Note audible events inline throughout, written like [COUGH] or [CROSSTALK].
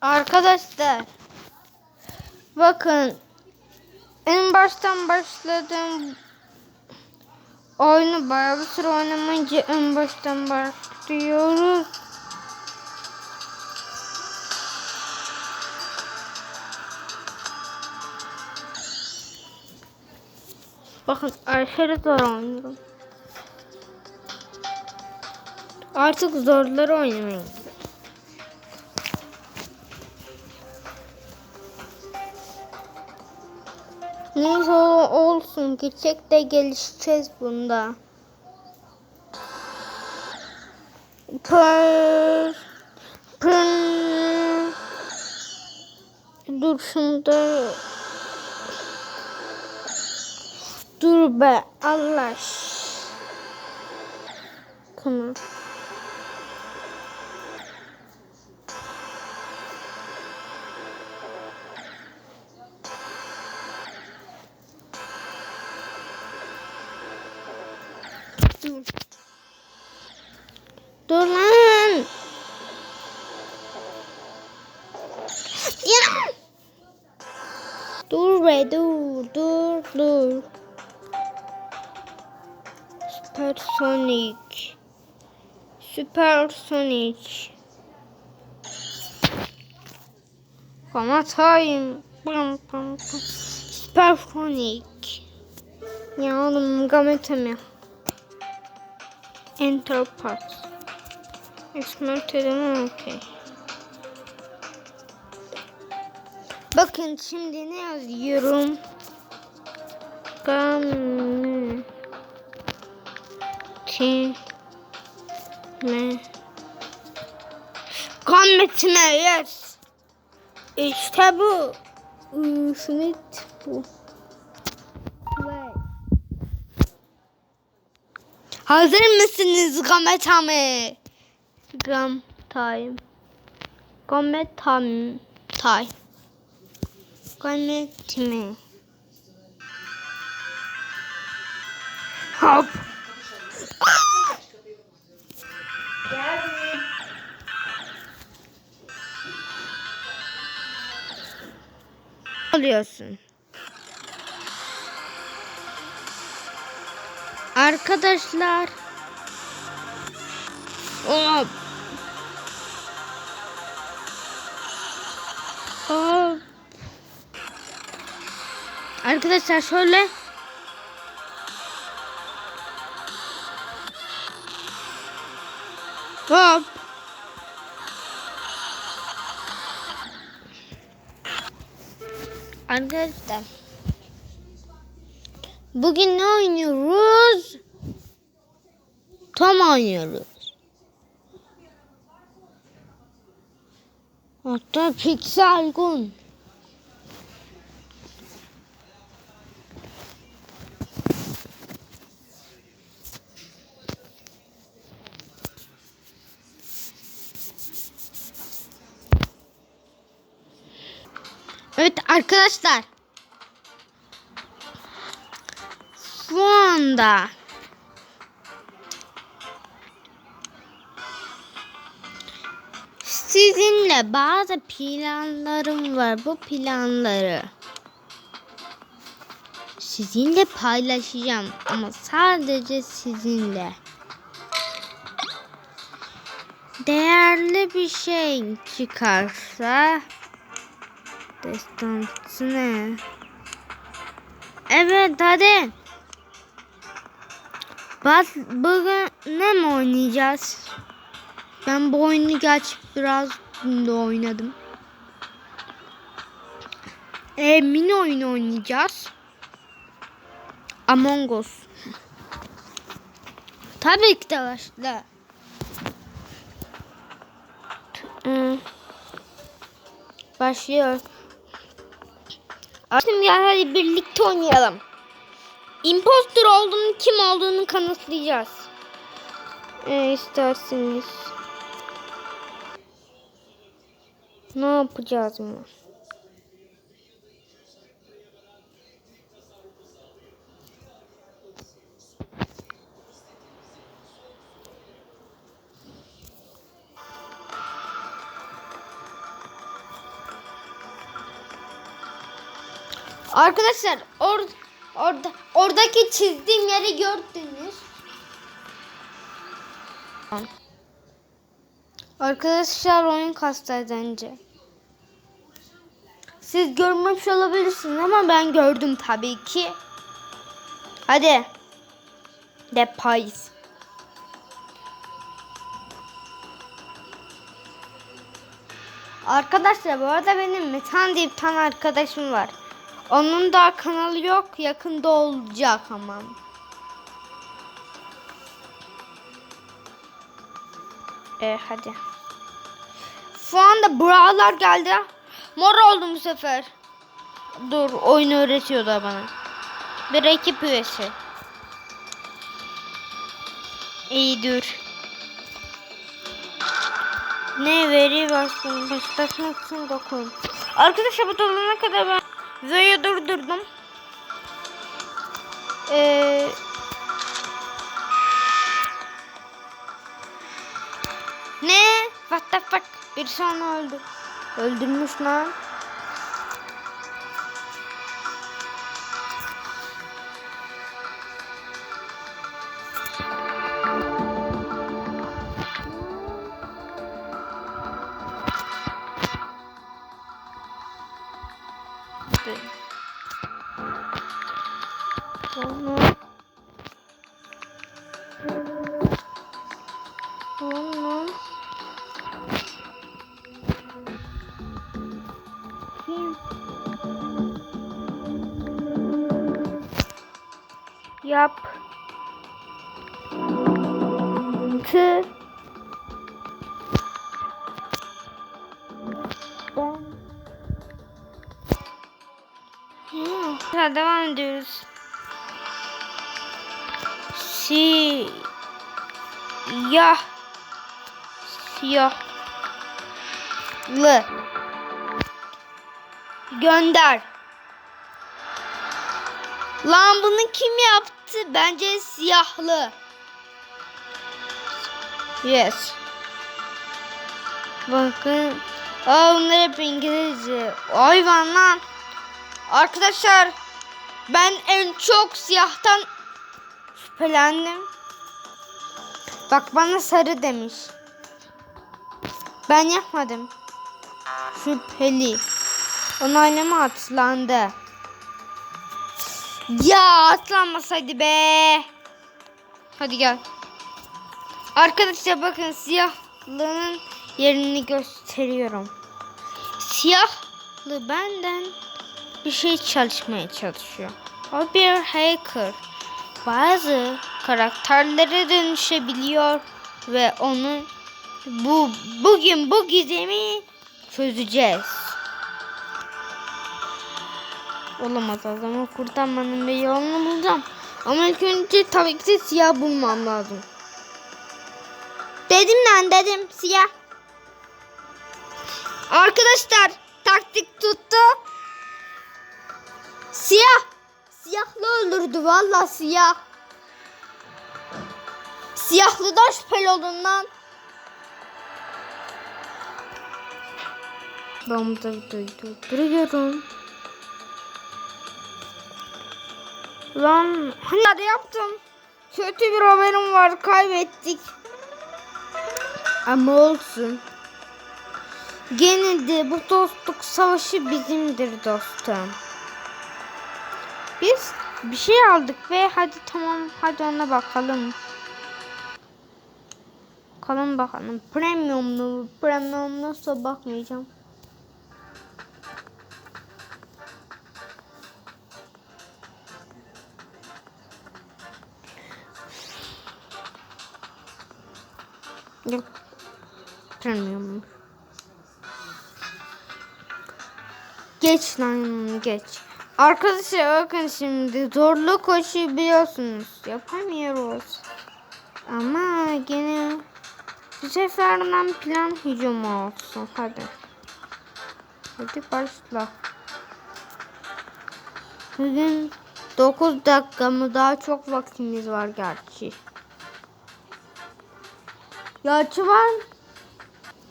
Arkadaşlar bakın en baştan başladığım oyunu bayağı bir süre oynamayınca en baştan başlıyoruz. Bakın aşırı zor oynuyorum. Artık zorları oynamayın. Neyse o- olsun. Gidecek de gelişeceğiz bunda. Pır. Pır. Dur şunda. Dur be Allah. Tamam. Dur. Supersonic. Supersonic. Time. Bam, bam, bam. Supersonic. Ya oğlum gametem ya. Enter parts. Expert dedim okey. Bakın şimdi ne yazıyorum? Gam Ti me Gametime yes. İşte bu. Üşünüt bu. Hazır mısınız Gametame? Gam time. Gametam time. Gametime. Hop. oluyorsun. Arkadaşlar. Hop. Hop. Arkadaşlar şöyle. Hop. Arkadaşlar. Bugün ne oynuyoruz? Tam oynuyoruz. Hatta Pixel Gun. Evet arkadaşlar. Şu anda sizinle bazı planlarım var. Bu planları sizinle paylaşacağım ama sadece sizinle. Değerli bir şey çıkarsa Destansı ne? Evet hadi. Bak bugün ne mi oynayacağız? Ben bu oyunu geç biraz da oynadım. E, mini oyunu oynayacağız. Among Us. Tabii ki de başla. Başlıyor. Şimdi gel hadi birlikte oynayalım. Imposter olduğunu kim olduğunu kanıtlayacağız. E, isterseniz. Ne yapacağız mı? Arkadaşlar or, orada oradaki çizdiğim yeri gördünüz. Arkadaşlar oyun kastı önce. Siz görmemiş olabilirsiniz ama ben gördüm tabii ki. Hadi. De Pais. Arkadaşlar bu arada benim Metan diye bir arkadaşım var. Onun da kanalı yok. Yakında olacak ama. E hadi. Şu anda buralar geldi. Mor oldum bu sefer. Dur oyun öğretiyor da bana. Bir ekip üyesi. İyi dur. Ne veri bastım. Başlatmak için dokun. Arkadaşlar bu dolana kadar ben videoyu durdurdum. Ee, ne? What the fuck? Birisi onu öldü. Öldürmüş lan. Yap. Tı. Hadi devam ediyoruz. Si Siyah Siyahlı Gönder Lan bunu kim yaptı? Bence siyahlı Yes Bakın Aa bunlar hep İngilizce Hayvan lan Arkadaşlar ben en çok siyahtan şüphelendim. Bak bana sarı demiş. Ben yapmadım. Şüpheli. Onaylama atlandı. Ya atlanmasaydı be. Hadi gel. Arkadaşlar bakın siyahlının yerini gösteriyorum. Siyahlı benden bir şey çalışmaya çalışıyor. O bir hacker. Bazı karakterlere dönüşebiliyor ve onu bu bugün bu gizemi çözeceğiz. Olamaz adamı kurtarmanın bir yolunu bulacağım. Ama ilk önce tabii ki de siyah bulmam lazım. Dedim lan dedim siyah. Arkadaşlar taktik tuttu. Siyah. Siyahlı öldürdü valla siyah. Siyahlıdan şüpheli oldum lan. Ben burada videoyu durduruyorum. Lan hadi yaptım. Kötü bir haberim var kaybettik. Ama olsun. Gene de bu dostluk savaşı bizimdir dostum. Biz bir şey aldık ve hadi tamam hadi ona bakalım. Bakalım bakalım. Premiumlu premiumlu bakmayacağım. Yok. Premiumlu. Geç lan geç. Arkadaşlar bakın şimdi zorlu koşu biliyorsunuz. Yapamıyoruz. Ama gene bu seferden plan hücum olsun. Hadi. Hadi başla. Bugün 9 dakika mı daha çok vaktimiz var gerçi. Gerçi var.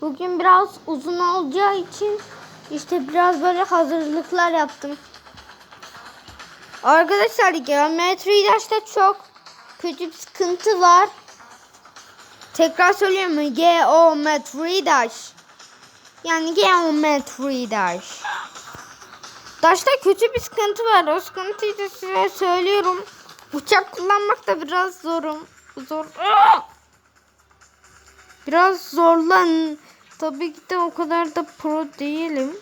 Bugün biraz uzun olacağı için işte biraz böyle hazırlıklar yaptım. Arkadaşlar geometri ilaçta çok kötü bir sıkıntı var. Tekrar söyleyeyim mi? Geometri daş. Yani geometri daş. Daşta kötü bir sıkıntı var. O sıkıntıyı da size söylüyorum. Uçak kullanmak da biraz zorum. Zor. Aa! Biraz zorlan. Tabii ki de o kadar da pro değilim.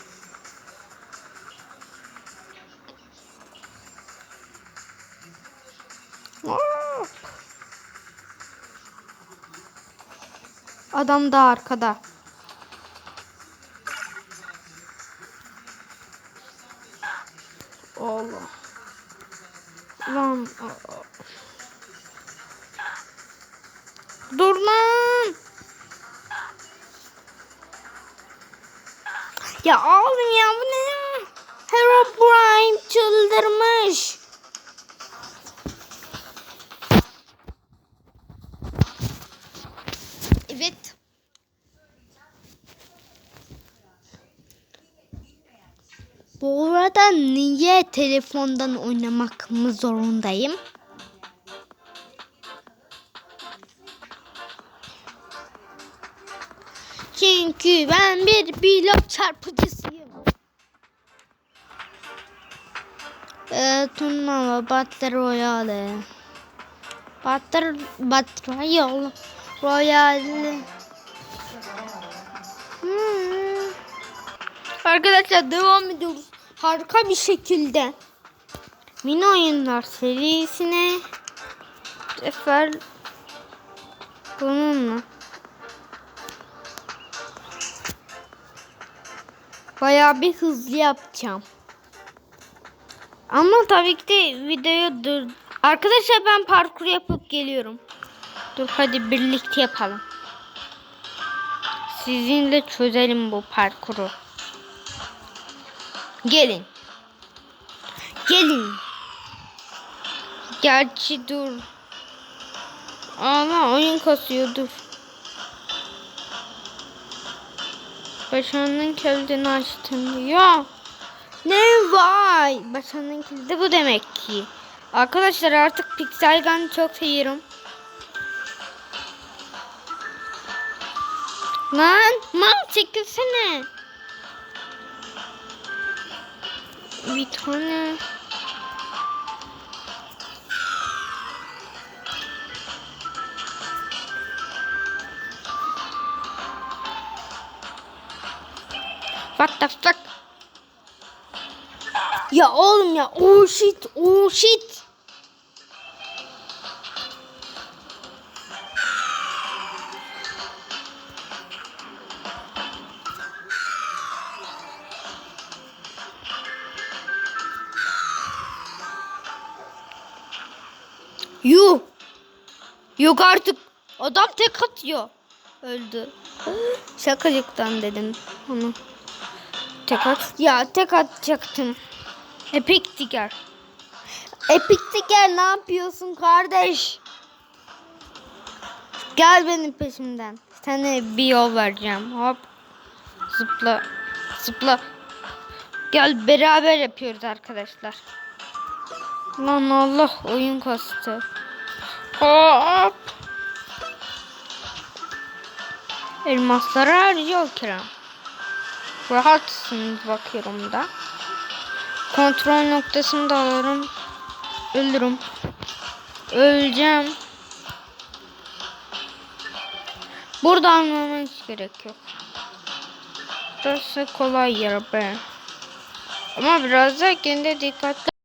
Adam da arkada. Allah. Lan. Dur lan. Ya oğlum ya bu ne ya? Herobrine çıldırmış. Evet. Bu arada niye telefondan oynamak mı zorundayım? Çünkü ben bir blok çarpıcısıyım. Ee, turnuva Battle Royale. Battle, Battle Royale. Royale. Hmm. Arkadaşlar devam ediyoruz. Harika bir şekilde. Mini oyunlar serisine bu sefer bununla bayağı bir hızlı yapacağım. Ama tabii ki de videoyu dur. Arkadaşlar ben parkur yapıp geliyorum. Dur hadi birlikte yapalım. Sizinle çözelim bu parkuru. Gelin. Gelin. Gerçi dur. Ama oyun kasıyor dur. Başarının kilidini açtım. Ya. Ne vay. Başarının kilidi bu demek ki. Arkadaşlar artık Pixel Gun'ı çok seviyorum. Lan mal çekilsene. Bir tane. What the fuck? Ya oğlum ya. Oh shit. Oh shit. Yuh. Yok artık. Adam tek atıyor. Öldü. [GASPS] Şakacıktan dedim onu. Tek at. Ya tek atacaktım. Epic Tiger. Epic Tiger ne yapıyorsun kardeş? Gel benim peşimden. Sana bir yol vereceğim. Hop. Zıpla. Zıpla. Gel beraber yapıyoruz arkadaşlar. Lan Allah oyun kastı. Hop. Elmasları harcıyor Kerem. Rahatsınız bakıyorum da. Kontrol noktasını da alırım. Ölürüm. Öleceğim. Burada almama hiç gerek yok. Burası kolay yer be. Ama biraz da kendi dikkatli